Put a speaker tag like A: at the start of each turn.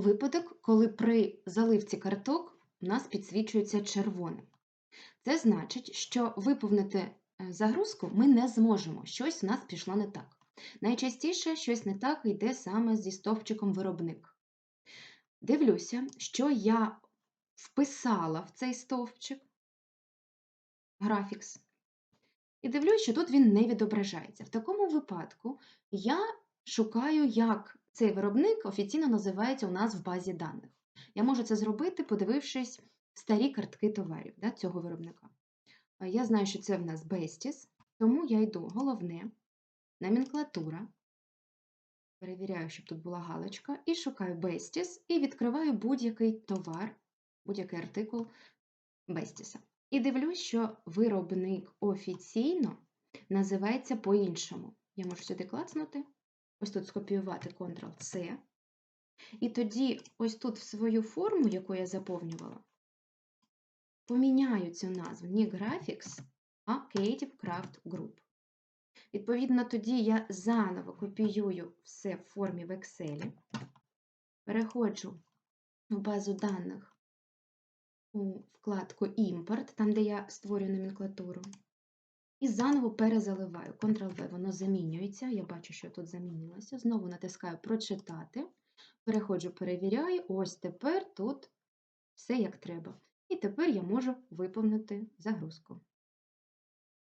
A: випадок, коли при заливці карток у нас підсвічується червоним. Це значить, що виповнити е, загрузку ми не зможемо, щось у нас пішло не так. Найчастіше щось не так йде саме зі стовпчиком виробник. Дивлюся, що я вписала в цей стовпчик графікс. І дивлюсь, що тут він не відображається. В такому випадку я шукаю, як виробник офіційно називається у нас в базі даних. Я можу це зробити, подивившись старі картки товарів да, цього виробника. Я знаю, що це в нас Besties, тому я йду головне, номенклатура, перевіряю, щоб тут була галочка, і шукаю Besties, і відкриваю будь-який товар, будь-який артикул Бестіса. І дивлюсь, що виробник офіційно називається по-іншому. Я можу сюди клацнути, ось тут скопіювати Ctrl-C. І тоді, ось тут в свою форму, яку я заповнювала, поміняю цю назву не Graphics, а Creative Craft Group. Відповідно, тоді я заново копіюю все в формі в Excel, переходжу в базу даних у вкладку Імпорт, там, де я створюю номенклатуру, і заново перезаливаю. Ctrl-V, воно замінюється. Я бачу, що тут замінилося. Знову натискаю Прочитати, переходжу, перевіряю. Ось тепер тут все як треба. І тепер я можу виповнити загрузку.